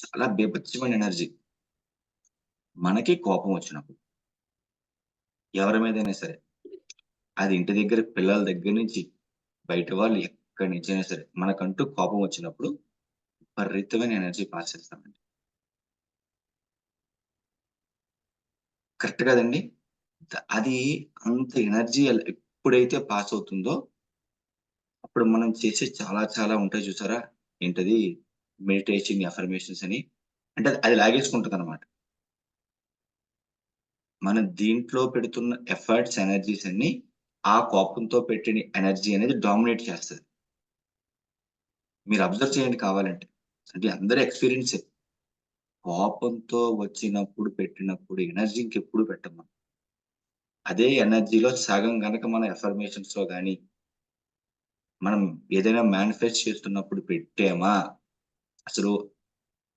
చాలా బీభత్సమైన ఎనర్జీ. మనకి కోపం వచ్చినప్పుడు ఎవరి మీదైనా సరే అది ఇంటి దగ్గర పిల్లల దగ్గర నుంచి బయట వాళ్ళు ఎక్కడి నుంచైనా సరే మనకంటూ కోపం వచ్చినప్పుడు విపరీతమైన ఎనర్జీ పాస్ చేస్తామండి. కరెక్ట్ కదండి? అది అంత ఎనర్జీ ఎప్పుడైతే పాస్ అవుతుందో అప్పుడు మనం చేసే చాలా చాలా ఉంటాయి చూసారా? ఏంటది? మెడిటేషన్ అఫర్మేషన్స్ అని. అంటే అది- అది లాగేసుకుంటుంది అనమాట మనం దీంట్లో పెడుతున్న ఎఫర్ట్స్ ఎనర్జీస్ అన్ని ఆ కోపంతో పెట్టిన ఎనర్జీ అనేది డామినేట్ చేస్తుంది. మీరు అబ్జర్వ్ చేయండి కావాలంటే. అంటే అందరూ ఎక్స్పీరియన్స్ కోపంతో వచ్చినప్పుడు పెట్టినప్పుడు ఎనర్జీ ఇంకెప్పుడు పెట్టము అదే ఎనర్జీలో సగం కనుక మన ఎఫర్మేషన్స్లో కానీ మనం ఏదైనా మేనిఫెస్ట్ చేస్తున్నప్పుడు పెట్టామా అసలు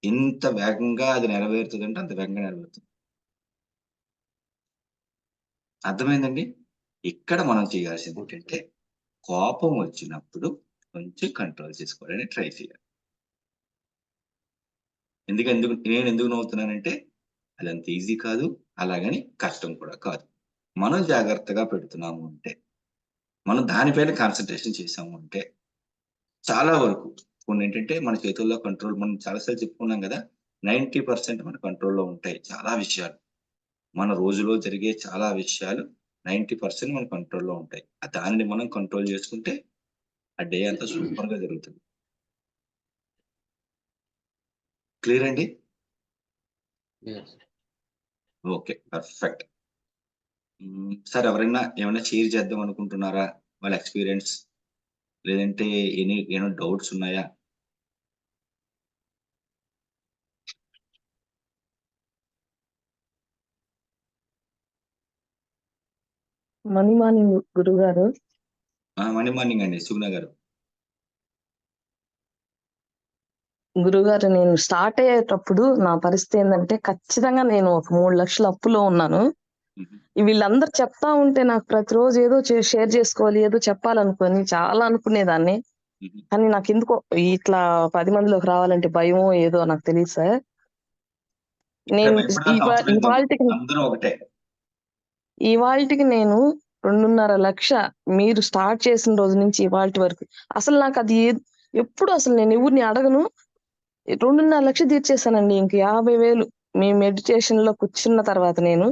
ఎంత వేగంగా అది నెరవేరుతుంది అంటే అంత వేగంగా నెరవేరుతుంది. అర్థమైందండి? ఇక్కడ మనం చేయాల్సింది ఏంటంటే కోపం వచ్చినప్పుడు కొంచెం కంట్రోల్ చేసుకోవాలని ట్రై చేయాలి. ఎందుకు ఎందుకు నేను ఎందుకు నవ్వుతున్నానంటే అది అంత ఈజీ కాదు అలాగని కష్టం కూడా కాదు. మనం జాగ్రత్తగా పెడుతున్నాము అంటే మనం దానిపైన కాన్సన్ట్రేషన్ చేసాము అంటే చాలా వరకు కొన్ని ఏంటంటే మన చేతుల్లో కంట్రోల్ మనం చాలాసార్లు చెప్పుకున్నాం కదా నైంటీ పర్సెంట్ మన కంట్రోల్లో ఉంటాయి చాలా విషయాలు. మన రోజులో జరిగే చాలా విషయాలు నైంటీ పర్సెంట్ మన కంట్రోల్లో ఉంటాయి. ఆ దానిని మనం కంట్రోల్ చేసుకుంటే ఆ డే అంతా సూపర్గా జరుగుతుంది. క్లియర్ అండి? ఓకే పర్ఫెక్ట్ సార్ ఎవరైనా ఏమైనా షేర్ చేద్దాం అనుకుంటున్నారా వాళ్ళ ఎక్స్పీరియన్స్ లేదంటే ఎనీ ఏమైనా డౌట్స్ ఉన్నాయా? మనీ మార్నింగ్ గురువు గారు. మనీ మార్నింగ్ అండి సుగుణ గారు. గురుగారు నేను స్టార్ట్ అయ్యేటప్పుడు నా పరిస్థితి ఏంటంటే ఖచ్చితంగా నేను ఒక మూడు లక్షల అప్పులో ఉన్నాను. వీళ్ళందరూ చెప్తా ఉంటే నాకు ప్రతిరోజు ఏదో షేర్ చేసుకోవాలి ఏదో చెప్పాలనుకొని చాలా అనుకునేదాన్ని. కానీ నాకు ఎందుకో ఇట్లా పది మందిలోకి రావాలంటే భయమో ఏదో నాకు తెలియదు సార్. నేను. ఇవాళకి ఇవాళకి నేను రెండున్నర లక్ష మీరు స్టార్ట్ చేసిన రోజు నుంచి ఇవాళ వరకు. అసలు నాకు అది ఎప్పుడు అసలు నేను ఎవరిని అడగను. రెండున్నర లక్ష తీర్చేసానండి ఇంక యాభై వేలు. మీ మెడిటేషన్లో కూర్చున్న తర్వాత నేను.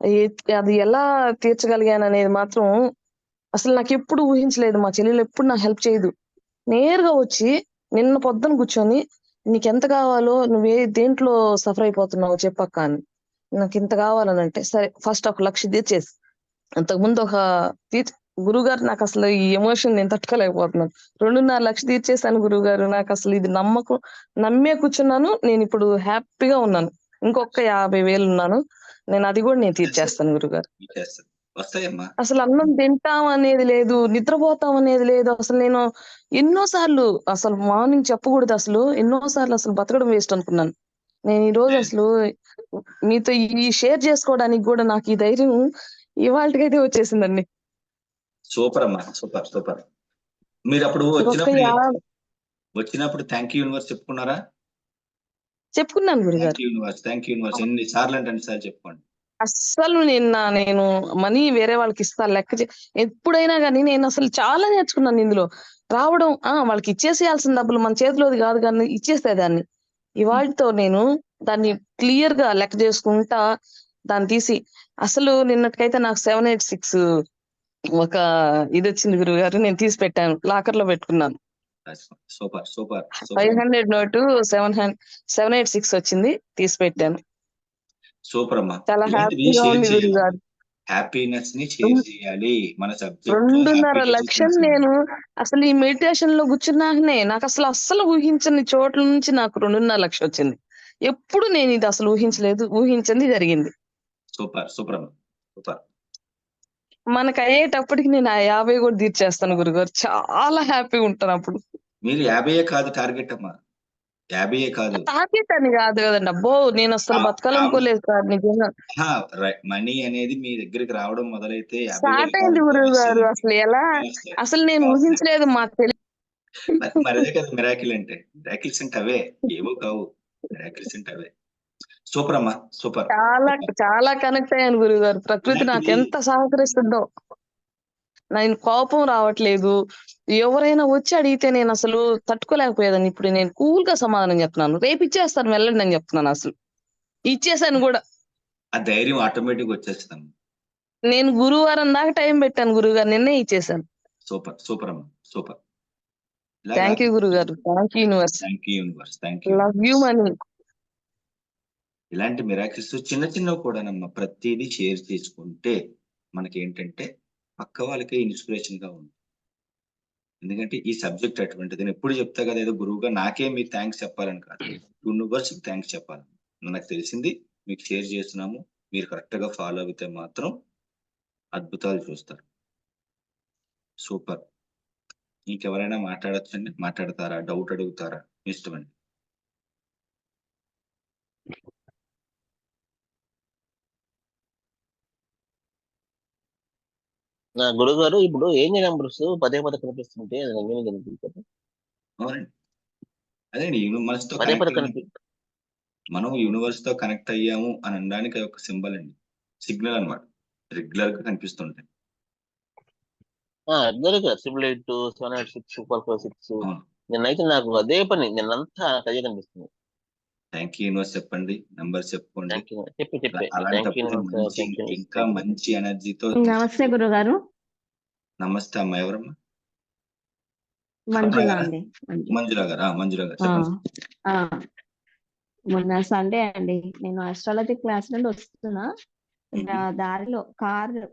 అది ఎలా తీర్చగలిగాను అనేది మాత్రం అసలు నాకు ఎప్పుడు ఊహించలేదు. మా చెల్లెలు ఎప్పుడు నాకు హెల్ప్ చేయదు. నేరుగా వచ్చి నిన్న పొద్దున కూర్చొని నీకు ఎంత కావాలో నువ్వే దేంట్లో సఫర్ అయిపోతున్నావు చెప్పక్క అని. నాకు ఇంత కావాలని అంటే సరే ఫస్ట్ ఒక లక్ష తీర్చేసి అంతకు ముందు ఒక తీర్చి గురుగారు నాకు అసలు ఈ ఎమోషన్ నేను తట్టుకోలేకపోతున్నాను. రెండున్నర లక్ష తీర్చేసాను గురుగారు. నాకు అసలు ఇది నమ్మకం నమ్మే కూర్చున్నాను. నేను ఇప్పుడు హ్యాపీగా ఉన్నాను. ఇంకొక యాభై వేలు ఉన్నాను. నేను అది కూడా నేను తీర్చేస్తాను గురుగారు. అసలు అన్నం తింటాం అనేది లేదు నిద్రపోతాం అనేది లేదు. అసలు నేను ఎన్నో సార్లు అసలు మార్నింగ్ చెప్పకూడదు అసలు. ఎన్నో సార్లు అసలు బతకడం వేస్ట్ అనుకున్నాను. నేను ఈ రోజు అసలు మీతో ఈ షేర్ చేసుకోవడానికి కూడా నాకు ఈ ధైర్యం ఇవాళకైతే వచ్చేసిందండి. సూపర్ అమ్మా. Super super. మీరు అప్పుడు వచ్చినప్పుడు వచ్చినప్పుడు థ్యాంక్ యూ యూనివర్స్ చెప్పుకున్నారా? చెప్పుకున్నాను గురుగారు. Thank you universe thank you universe ఎన్ని సార్లు అంటే అన్ని సార్లు చెప్పుకోండి. అస్సలు నిన్న నేను మనీ వేరే వాళ్ళకి ఇస్తాను లెక్క ఎప్పుడైనా కానీ నేను అసలు చాలా నేర్చుకున్నాను ఇందులో. రావడం ఆ వాళ్ళకి ఇచ్చేసేయాల్సిన డబ్బులు మన చేతిలోది కాదు కానీ ఇచ్చేసేదాన్ని ఇవాళతో నేను దాన్ని క్లియర్గా లెక్క చేసుకుంటా దాన్ని తీసి. అసలు నిన్నటికైతే నాకు సెవెన్ ఎయిట్ సిక్స్ ఒక ఇది వచ్చింది గురువు గారు నేను తీసి పెట్టాను లాకర్లో పెట్టుకున్నాను. Super super five hundred note seven hundred seven eight six వచ్చింది. తీసి పెట్టాను సూపర్ అమ్మా. చాలా హ్యాపీగా ఉంది హ్యాపీనెస్ని షేర్ చేయాలి. మన సబ్జెక్ట్ రెండున్నర లక్షలు నేను అసలు ఈ మెడిటేషన్లో కూర్చున్నాకనే నాకు అసలు అస్సలు ఊహించని చోట్ల నుంచి నాకు రెండున్నర లక్ష వచ్చింది. ఎప్పుడు నేను ఇది అసలు ఊహించలేదు. ఊహించింది జరిగింది. సూపర్ సూపర్ సూపర్ మనకు అయ్యేటప్పటికి నేను ఆ యాభై కూడా తీర్చేస్తాను గురుగారు. చాలా హ్యాపీగా ఉంటాను అప్పుడు. మీరు యాభైయే కాదు టార్గెట్ అమ్మా. యాభైయే కాదు. టార్గెట్ అని కాదు కదండి అబ్బో నేను అసలు బతకాలనుకోలేదు సార్ నిజంగా. మనీ అనేది మీ దగ్గరికి రావడం మొదలైతే యాభై స్టార్ట్ అయింది గురువు గారు. అసలు ఎలా. అసలు నేను. ఊహించలేదు మా తెలి. మరి మరి అదే కదా మిరాకిల్ అంటే. మిరాకిల్స్ అంటే అవే. ఏవో కావు. మిరాకిల్స్ అంటే అవే. సూపర్ అమ్మా సూపర్ చాలా చాలా కనెక్ట్ అయ్యాను గురువు గారు. ప్రకృతి నాకు ఎంత సహకరిస్తుందో. నేను కోపం రావట్లేదు. ఎవరైనా వచ్చి అడిగితే నేను అసలు తట్టుకోలేకపోయేదాన్ని. ఇప్పుడు నేను కూల్గా సమాధానం చెప్తున్నాను. రేపు ఇచ్చేస్తాను వెళ్ళండి అని చెప్తున్నాను అసలు. ఇచ్చేసాను కూడా. ఆ ధైర్యం ఆటోమేటిక్ వచ్చేస్తాం నేను గురువారం దాకా టైం పెట్టాను గురువు గారు నిన్నే ఇచ్చేసాను. సూపర్ సూపర్ అమ్మా సూపర్. థ్యాంక్ యూ గురువు గారు thank you universe. Thank you universe thank you love you money. ఇలాంటి మిరాకిల్స్ చిన్న చిన్నవి కూడానమ్మా ప్రతిదీ షేర్ చేసుకుంటే మనకి ఏంటంటే పక్క వాళ్ళకి ఇన్స్పిరేషన్గా ఉంది ఎందుకంటే ఈ సబ్జెక్ట్ అటువంటిది నేను ఎప్పుడు చెప్తా కదా ఏదో గురువుగా నాకే మీకు థ్యాంక్స్ చెప్పాలని కాదు. యూనివర్స్ థ్యాంక్స్ చెప్పాలి. నాకు తెలిసింది మీకు షేర్ చేస్తున్నాము మీరు కరెక్ట్గా ఫాలో అయితే మాత్రం అద్భుతాలు చూస్తారు. సూపర్ ఇంకెవరైనా మాట్లాడచ్చండి? మాట్లాడతారా? డౌట్ అడుగుతారా? మీ ఇష్టం నా గురువు గారు ఇప్పుడు ఏం నెంబర్స్ పదే పదే కనిపిస్తుంటే అది యూనివర్స్తో పదే పదే కనిపి. మనం యూనివర్స్తో కనెక్ట్ అయ్యాము అని అనడానికి అది ఒక సింబల్ అండి. సిగ్నల్ అన్నమాట. రెగ్యులర్గా కనిపిస్తుంటాయి రెగ్యులర్గా triple eight seven eight six four four six నిన్నైతే నాకు అదే పని నిన్నంతా అదే కనిపిస్తుంది. థ్యాంక్ యూ యూనివర్స్ చెప్పండి. నంబర్ చెప్పుకోండి. అలాంటప్పుడు మంచి ఇంకా మంచి ఎనర్జీతో నమస్తే గురుగారు. నమస్తే అమ్మ ఎవరమ్మా? మంజుల చెప్పండి. అండి. మంజుల. మంజుల గారు మంజుల. మొన్న సండే అండి. నేను ఆస్ట్రాలజీ క్లాస్ నుండి వస్తున్నా. దారిలో car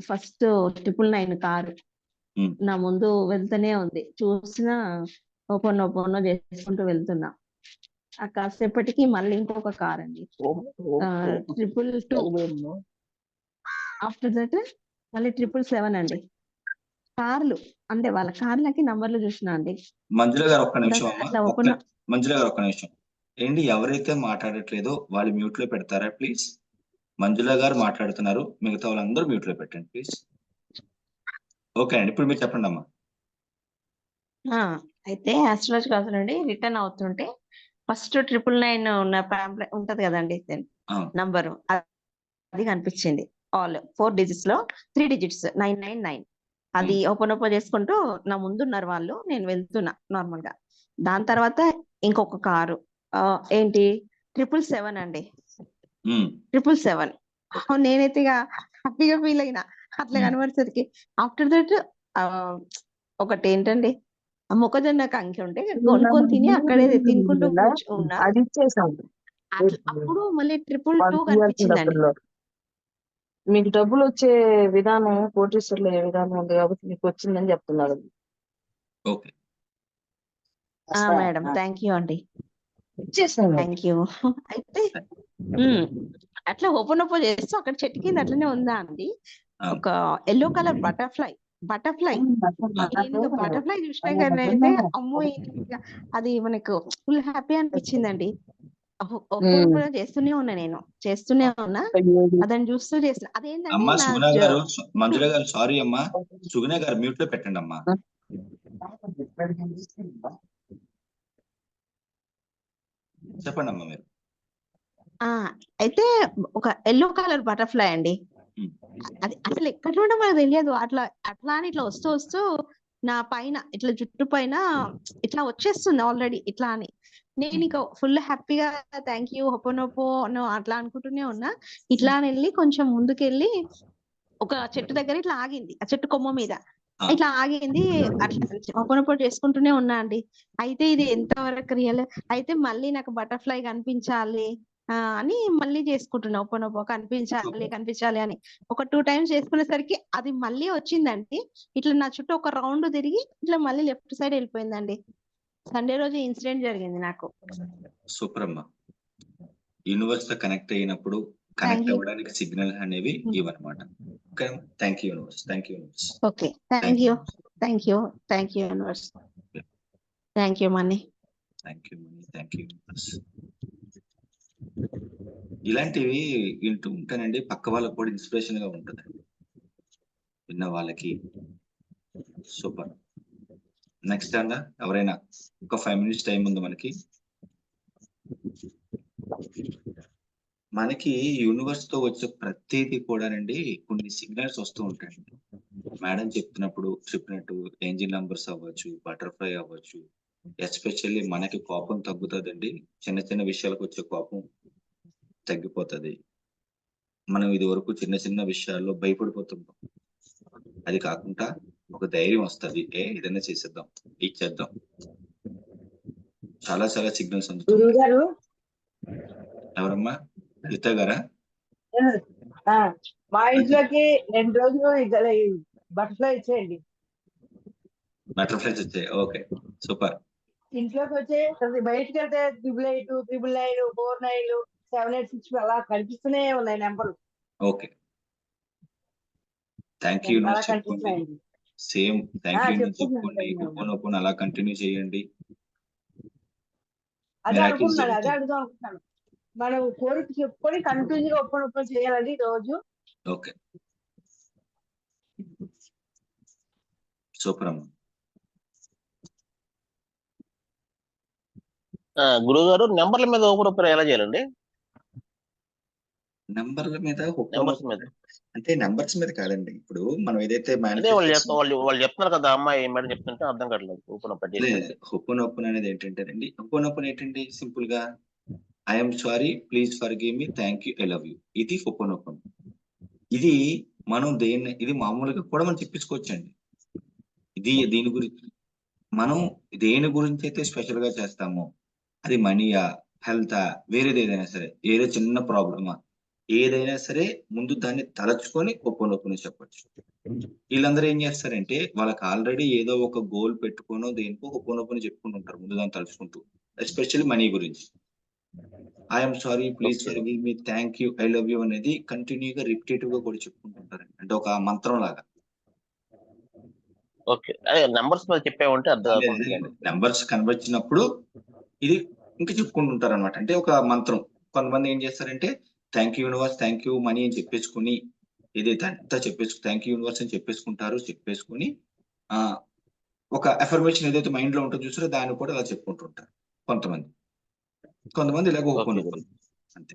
first triple nine car. నా ముందు వెళ్తూనే ఉంది. చూసిన ఓపెన్ ఓపెన్ చేసుకుంటూ వెళ్తున్నా. కాసేపటికి మళ్ళీ ఇంకొక కార్ అండి. ట్రిపుల్ టూ ఆఫ్టర్ దట్ మళ్ళీ ట్రిపుల్ సెవెన్ అండి. కార్లు అంటే వాళ్ళ కార్లకి నంబర్లు చూసిన అండి. మంజుల గారు ఒక్క నిమిషం మంజుల గారు ఒక్క నిమిషం. ఏంటి ఎవరైతే మాట్లాడట్లేదో వాళ్ళు మ్యూట్లో పెడతారా ప్లీజ్ మంజుల గారు మాట్లాడుతున్నారు. మిగతా వాళ్ళందరూ మ్యూట్లో పెట్టండి ప్లీజ్ ఓకే అండి ఇప్పుడు మీరు చెప్పండి అమ్మా. ఆ, అయితే ఆస్ట్రాలజీ క్లాస్ నుండి రిటర్న్ అవుతుంటే ఫస్ట్ ట్రిపుల్ నైన్ ఉన్న పాంప్లెట్ ఉంటది కదండి నంబరు. అది కనిపించింది. All four డిజిట్స్లో three digits nine nine nine. అది ఓపెన్ ఓపెన్ చేసుకుంటూ నా ముందు ఉన్నారు వాళ్ళు నేను వెళ్తున్నా నార్మల్గా దాని తర్వాత ఇంకొక కారు. ఏంటి? ట్రిపుల్ సెవెన్ అండి. Triple seven. నేనైతే ఇక హ్యాపీగా ఫీల్ అయినా. అట్లా. కనబడేసరికి ఆఫ్టర్ దట్ ఒకటి ఏంటండి ఆ మొక్కజొన్న కంకి ఉంటే కొనుక్కొని తిని అక్కడే తినుకుంటూ ఉన్నా. అది ఇచ్చేసాను అప్పుడు మళ్ళీ ట్రిపుల్ టూ కనిపించిందండి. మీకు డబ్బులు వచ్చే విధానం కోటీశ్వర్లు అయ్యే విధానం ఉంది కాబట్టి మీకు వచ్చిందని చెప్తున్నారు. ఓకే. ఆ మేడం థ్యాంక్ యూ అండి. ఇచ్చేసాను థ్యాంక్ యూ. అయితే అట్లా ఓపెన్ ఓపెన్ చేస్తూ అక్కడ చెట్టు కింద అట్లనే ఉందా అండి. ఒక yellow colour butterfly. Butterfly. Butterfly. చూసినా కానీ అయితే అమ్మో అది మనకు ఫుల్ హ్యాపీ అనిపించిందండి. ఓపెన్ చేస్తూనే ఉన్నా నేను. చేస్తూనే ఉన్నా. అదని చూస్తూ చేస్తున్నా. అదేంటంటే గారు సు- మంజుల గారు సారీ అమ్మా. సుగుణ గారు మ్యూట్లో పెట్టండి అమ్మా. చెప్పండి అమ్మా మీరు. ఆ అయితే ఒక ఎల్లో కలర్ బటర్ఫ్లై అండి. అది అసలు ఎక్కడ నుండో మనకు తెలియదు. అట్లా అట్లా అని ఇట్లా వస్తూ వస్తూ నా పైన ఇట్లా జుట్టు పైన ఇట్లా వచ్చేస్తుంది ఆల్రెడీ ఇట్లా అని. నేను ఇక ఫుల్ హ్యాపీగా థ్యాంక్ యూ హొప్పనొప్పో అట్లా అనుకుంటూనే ఉన్నా. ఇట్లా అని వెళ్ళి కొంచెం ముందుకెళ్ళి ఒక చెట్టు దగ్గర ఇట్లా ఆగింది. ఆ చెట్టు కొమ్మ మీద. ఇట్లా ఆగింది. అట్లా హొప్పనొప్పో చేసుకుంటూనే ఉన్నా అండి. అయితే ఇది ఎంతవరకు రియల్? అయితే మళ్ళీ నాకు బటర్ఫ్లై కనిపించాలి. అని మళ్ళీ చేసుకుంటున్నా. ఓపెన్ కనిపించాలి కనిపించాలి అని. ఒక టూ టైమ్స్ చేసుకునేసరికి అది మళ్ళీ వచ్చిందండి ఇట్లా నా చుట్టూ ఒక రౌండ్ తిరిగి ఇట్లా మళ్ళీ లెఫ్ట్ సైడ్ వెళ్ళిపోయిందండి. సండే రోజు ఇన్సిడెంట్ జరిగింది నాకు. సూపర్ అమ్మా యూనివర్స్తో కనెక్ట్ అయినప్పుడు కనెక్ట్. అవ్వడానికి సిగ్నల్ అనేవి. ఇవన్నమాట thank you universe. Thank you universe. Okay. Thank you thank you thank you universe. Thank you money. Thank you thank you universe. ఇలాంటివి వింటూ ఉంటానండి. పక్క వాళ్ళకు కూడా ఇన్స్పిరేషన్గా ఉంటుందండి. విన్న వాళ్ళకి సూపర్. నెక్స్ట్ అన్నా ఎవరైనా ఒక ఫైవ్ మినిట్స్ టైం ఉంది మనకి? మనకి యూనివర్స్తో వచ్చే ప్రతిదీ కూడానండి కొన్ని సిగ్నల్స్ వస్తూ ఉంటాయండి. మేడం చెప్తున్నప్పుడు చెప్పినట్టు ఎంజిన్ నంబర్స్ అవ్వచ్చు బటర్ఫ్లై అవ్వచ్చు ఎస్పెషల్లీ మనకి కోపం తగ్గుతుందండి. చిన్న చిన్న విషయాలకు వచ్చే కోపం తగ్గిపోతది. మనం ఇది వరకు చిన్న చిన్న విషయాల్లో భయపడిపోతుంటాం. అది కాకుండా ఒక ధైర్యం వస్తది. ఏ ఏదైనా చేసేద్దాం. ఇచ్చేద్దాం చాలా చాలా సిగ్నల్స్ ఎవరమ్మా? లలిత గారా? మా ఇంట్లోకి రెండు రోజులు బటర్ఫ్లై ఇచ్చేయండి బటర్ఫ్లైస్ వచ్చాయి. ఓకే. సూపర్. ఇంట్లోకి వచ్చే బయటకు వెళ్తే triple eight triple nine four nine seven eight six అలా కనిపిస్తూనే ఉన్నాయి number. Okay. Thank you same thank you చెప్పుకోండి. ఓపెన్ ఓపెన్ అలా కంటిన్యూ చేయండి. అదే అనుకుంటున్నాను అదే. అడుగుదాం అనుకుంటున్నాను. మనం కోరిక చెప్పుకొని కంటిన్యూ గా ఒప్పని ఒప్పని చేయాలండి రోజు ఓకే. సూపర్ అమ్మా. గురువు గారు నెంబర్ల మీద ఓపెన్ ఓపెన్ ఎలా చేయాలండి? నంబర్ల మీద నెంబర్స్ మీద. అంటే నెంబర్స్ మీద కాదండి. ఇప్పుడు మనం ఏదైతే వాళ్ళు వాళ్ళు చెప్తున్నారు కదా అమ్మాయి మేడం చెప్తుంటే అర్థం కావట్లేదు. ఓపెన్ ఓపెన్ చేసి ఓపెన్ ఓపెన్ అనేది ఏంటంటేనండి ఓపెన్ ఓపెన్ ఏంటండి? సింపుల్గా I'm sorry please forgive me thank you I love you ఇది ఓపెన్ ఓపెన్. ఇది మనం దేన్ని ఇది మామూలుగా కూడా మనం చెప్పించుకోవచ్చండి. ఇది దీని గురించి మనం దేని గురించి అయితే స్పెషల్గా చేస్తామో అది మనీయా హెల్త్ వేరేది ఏదైనా సరే ఏదో చిన్న ప్రాబ్లమా ఏదైనా సరే ముందు దాన్ని తలచుకొని ఓపెన్ చెప్పొచ్చు. వీళ్ళందరూ ఏం చేస్తారంటే వాళ్ళకి ఆల్రెడీ ఏదో ఒక గోల్ పెట్టుకోనో దేనికో ఓపెన్ ఓపెన్ చెప్పుకుంటుంటారు ముందు దాన్ని తలుచుకుంటూ. ఎస్పెషల్లీ మనీ గురించి. I'm sorry please give me thank you I love you అనేది కంటిన్యూగా రిపిటేటివ్గా కూడా చెప్పుకుంటుంటారండి అంటే ఒక మంత్రం లాగా ఓకే నెంబర్స్ మీద చెప్పామంటే అర్థం కాకుండా నెంబర్స్ కనబడినప్పుడు ఇది ఇంకా చెప్పుకుంటుంటారు అనమాట అంటే ఒక మంత్రం. కొంతమంది ఏం చేస్తారంటే thank you universe thank you money అని చెప్పేసుకుని ఏదైతే అంతా చెప్పేసుకు థ్యాంక్ యూ యూనివర్స్ అని చెప్పేసుకుంటారు చెప్పేసుకుని ఆ ఒక అఫర్మేషన్ ఏదైతే మైండ్లో ఉంటుందో చూసారో దాన్ని కూడా అలా చెప్పుకుంటుంటారు కొంతమంది. కొంతమంది ఇలాగ ఓపెన్. ఓపెన్ అంతే.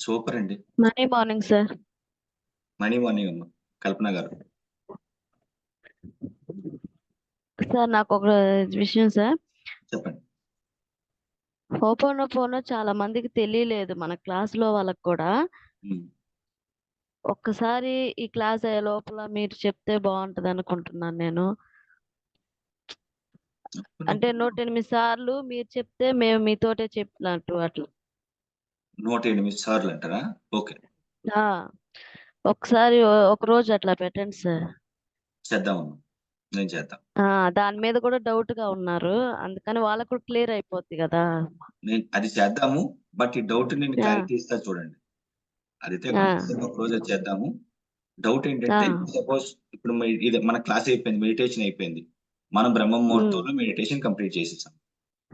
సూపర్ అండి. Money morning sir money morning అమ్మ. కల్పన గారు. సార్ నాకు ఒక విషయం సార్ హోపోనోపోనో చాలా మందికి తెలియలేదు మన క్లాస్లో వాళ్ళకి కూడా. ఒక్కసారి ఈ క్లాస్ అయ్యే లోపల మీరు చెప్తే బాగుంటది అనుకుంటున్నాను నేను. అంటే నూట ఎనిమిది సార్లు మీరు చెప్తే మేము మీతోటే చెప్పినట్టు అట్లా. నూట ఎనిమిది సార్లు అంటారా? ఓకే. ఆ, ఒకసారి ఒక రోజు అట్లా పెట్టండి సార్. చేద్దామమ్మా. నేను చేద్దాం. ఆ దాని మీద కూడా డౌట్గా ఉన్నారు. అందుకని వాళ్ళకు కూడా క్లియర్ అయిపోద్ది కదా. నేను అది చేద్దాము బట్ ఈ డౌట్ నేను. క్లారిటీ ఇస్తా చూడండి. అదైతే ఒక రోజు అది చేద్దాము. డౌట్ ఏంటంటే. సపోజ్ ఇప్పుడు మీ- ఇది మన క్లాస్ అయిపోయింది మెడిటేషన్ అయిపోయింది. మనం బ్రహ్మ ముహూర్తంలో మెడిటేషన్ కంప్లీట్ చేసేసాం.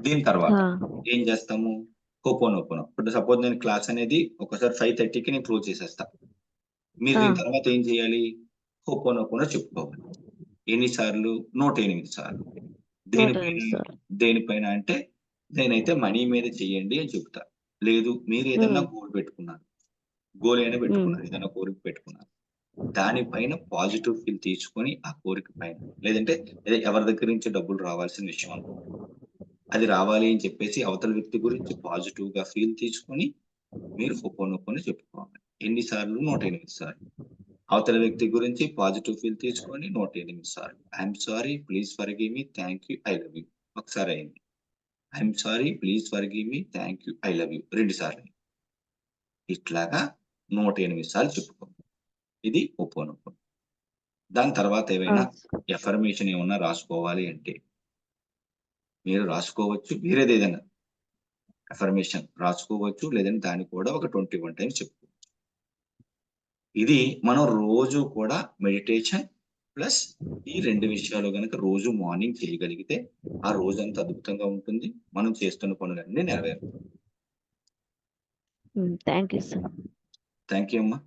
దీని తర్వాత ఆ, ఏం చేస్తాము? ఓపెన్ ఓపెన్ ఇప్పుడు సపోజ్ నేను క్లాస్ అనేది ఒకసారి ఫైవ్ థర్టీకి నేను క్లోజ్ చేసేస్తా. మీరు దీని ఆ. తర్వాత ఏం చేయాలి? ఓపెన్ ఓపెన్ చెప్పుకోవాలి. ఎన్నిసార్లు నూట ఎనిమిది సార్లు. దేనిపైన దేనిపైన అంటే నేనైతే మనీ మీద చెయ్యండి అని చెప్తా. లేదు మీరు ఏదైనా మ్మ్. గోల్ పెట్టుకున్నారు. గోల్ అయినా పెట్టుకున్నారు ఏదైనా కోరిక పెట్టుకున్నారు. దానిపైన పాజిటివ్ ఫీల్ తీసుకొని ఆ కోరిక పైన. లేదంటే ఎవరి దగ్గర నుంచి డబ్బులు రావాల్సిన విషయం అనుకో అది రావాలి అని చెప్పేసి అవతల వ్యక్తి గురించి పాజిటివ్గా ఫీల్ తీసుకొని మీరు ఒప్పొని చెప్పుకోవాలి. ఎన్నిసార్లు నూట ఎనిమిది సార్లు. అవతల వ్యక్తి గురించి పాజిటివ్ ఫీల్ తీసుకొని నూట ఎనిమిది సార్లు. I'm sorry please forgive me thank you I love you ఒకసారి అయింది I'm sorry please forgive me thank you I love you రెండు సార్లు. ఇట్లాగా నూట ఎనిమిది సార్లు చెప్పుకోండి. ఇది ఒప్పొని ఒప్పొని దాని తర్వాత ఏమైనా ఎఫర్మేషన్ ఏమన్నా రాసుకోవాలి అంటే మీరు రాసుకోవచ్చు. వేరేది ఏదైనా ఎఫర్మేషన్ రాసుకోవచ్చు. లేదంటే దాన్ని కూడా ఒక ట్వంటీ వన్ టైమ్స్ చెప్పుకోవచ్చు ఇది మనం రోజు కూడా మెడిటేషన్ ప్లస్ ఈ రెండు విషయాలు కనుక రోజు మార్నింగ్ చేయగలిగితే ఆ రోజంతా అద్భుతంగా ఉంటుంది. మనం చేస్తున్న పనులన్నీ నెరవేరు thank you sir thank you అమ్మా.